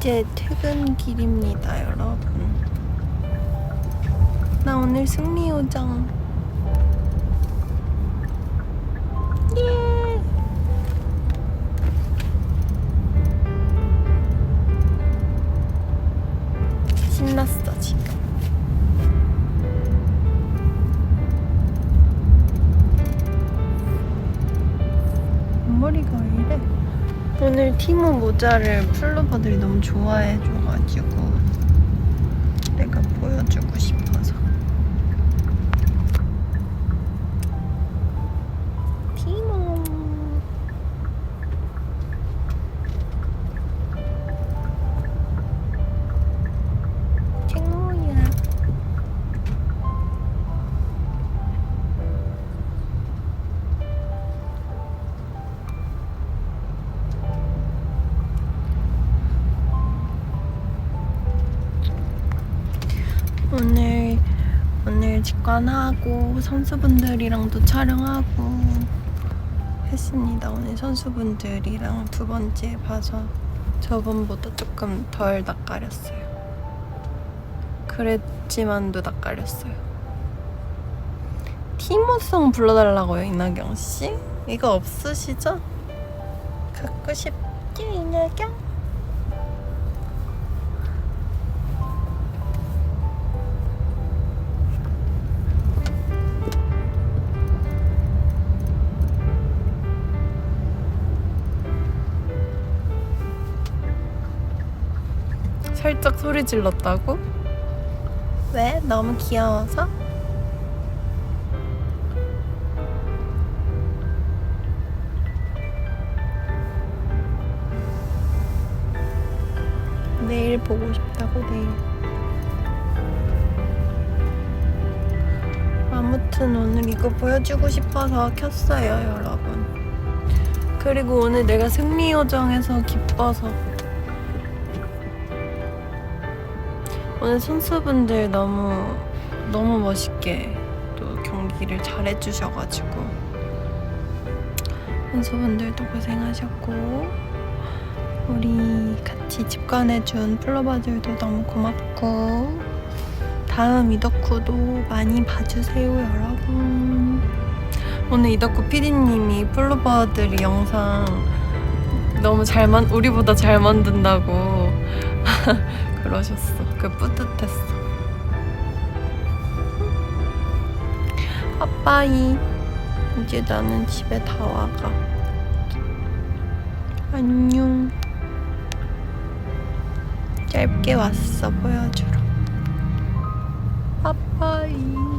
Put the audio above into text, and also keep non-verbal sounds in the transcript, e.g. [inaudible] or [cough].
이제 퇴근길입니다, 여러분. 나 오늘 승리요정. 오늘 티모 모자를 플로버들이 너무 좋아해줘가지고 오늘 오늘 직관하고 선수분들이랑도 촬영하고 했습니다. 오늘 선수분들이랑 두 번째 봐서 저번보다 조금 덜 낯가렸어요. 그랬지만도 낯가렸어요. 티모송 불러달라고요, 이나경 씨? 이거 없으시죠? 갖고 싶지, 이나경? 살짝 소리 질렀다고? 왜? 너무 귀여워서? 내일 보고 싶다고 내일 아무튼 오늘 이거 보여주고 싶어서 켰어요 여러분 그리고 오늘 내가 승리 요정에서 기뻐서 오늘 선수분들 너무 너무 멋있게 또 경기를 잘 해주셔가지고 선수분들도 고생하셨고 우리 같이 집관해준 플로버들도 너무 고맙고 다음 이덕후도 많이 봐주세요 여러분. 오늘 이덕후 PD님이 플로버들이 영상 너무 잘 만, 우리보다 잘 만든다고 [laughs] 그러셨어. 그 뿌듯했어. 아빠이. 이제 나는 집에 다 와가. 안녕. 짧게 왔어, 보여주러. 아빠이.